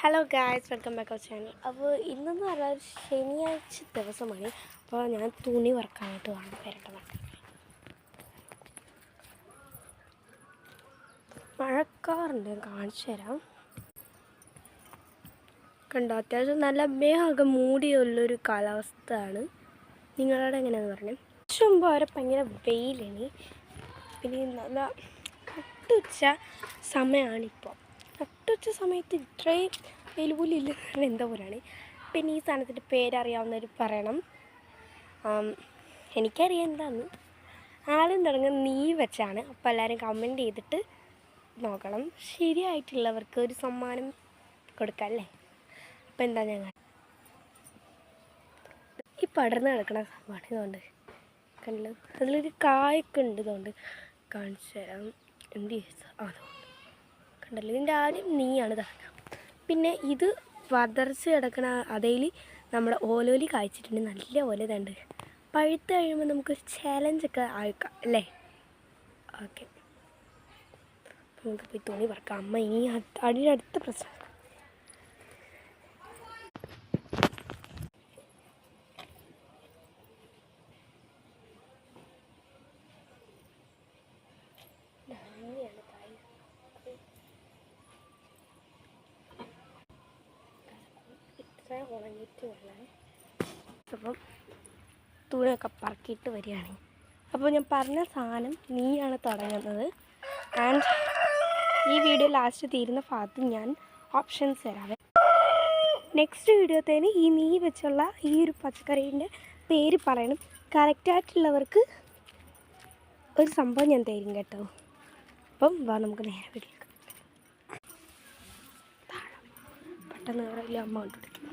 Hello guys welcome back our channel അപ്പോൾ ഇന്നെന്ന് പറഞ്ഞാൽ ശനിയാഴ്ച ദിവസമാണ്. അപ്പോൾ ഞാൻ തുണി വറക്കാനായിട്ട് വേണം വരേണ്ടത് മഴക്കാറുണ്ട്. കാണിച്ചു തരാം. കണ്ടോ? അത്യാവശ്യം നല്ല മേഘമൊക്കെ മൂടിയുള്ളൊരു കാലാവസ്ഥയാണ്. നിങ്ങളവിടെ എങ്ങനെയാണെന്ന് പറഞ്ഞു? കുറച്ച് മുമ്പ് വരെ ഭയങ്കര വെയിലാണ്. പിന്നെ നല്ല കട്ടുച്ച സമയമാണിപ്പോൾ. നട്ടുച്ച സമയത്ത് ഇത്രയും വെയിൽ ഇല്ല എന്താ പോലാണ് പിന്നെ ഈ സാധനത്തിന്റെ പേരറിയാവുന്നവർ പറയണം. എനിക്കറിയാം എന്താന്ന്. ആദ്യം തുടങ്ങുന്ന നീ വെച്ചാണ്. അപ്പോൾ എല്ലാവരും കമന്റ് ചെയ്തിട്ട് നോക്കണം. ശരിയായിട്ടുള്ളവർക്ക് ഒരു സമ്മാനം കൊടുക്കാം അല്ലേ? അപ്പോൾ എന്താ ഞങ്ങൾ? ഈ പടർന്ന് കിടക്കണ സംഭവമാണ് ഇതുകൊണ്ട്. കണ്ടല്ലോ? അതിലൊരു കായൊക്കെ ഉണ്ട് ഇതുകൊണ്ട്. കാണിച്ചു തരാം. എന്ത് ചെയ്തു അതുകൊണ്ട് കണ്ടല്ലോ. ഇതിന്റെ ആദ്യം നീയാണ് ഇതാണ് പിന്നെ ഇത് വതർച്ച് കിടക്കണ അതേൽ നമ്മുടെ ഓലോലി കായ്ച്ചിട്ടുണ്ട്. നല്ല ഓല ഇതുണ്ട് പഴുത്ത് കഴിയുമ്പോൾ നമുക്കൊരു ചാലഞ്ചൊക്കെ ആയിക്കാം അല്ലേ? ഓക്കെ നമുക്ക് പോയി തുണി പറക്കാം അമ്മ ഇനി അടിയുടെ അടുത്ത പ്രശ്നം. ഉണങ്ങിയിട്ട് വരണേ അപ്പം തുണിയൊക്കെ പറക്കിയിട്ട് വരികയാണ്. അപ്പോൾ ഞാൻ പറഞ്ഞ സാധനം നീയാണ് തുടങ്ങുന്നത്. ആൻഡ് ഈ വീഡിയോ ലാസ്റ്റ് തീരുന്ന ഭാഗത്ത് ഞാൻ ഓപ്ഷൻസ് തരാം നെക്സ്റ്റ് വീഡിയോത്തേന് ഈ നീ വെച്ചുള്ള ഈ ഒരു പച്ചക്കറീന്റെ പേര് പറയണം. കറക്റ്റായിട്ടുള്ളവർക്ക് ഒരു സംഭവം ഞാൻ തരും കേട്ടോ. അപ്പം വാ നമുക്ക് നേരെ വീട്ടിലേക്ക്. പെട്ടെന്ന് അമ്മ കൊണ്ടുപിടിക്കും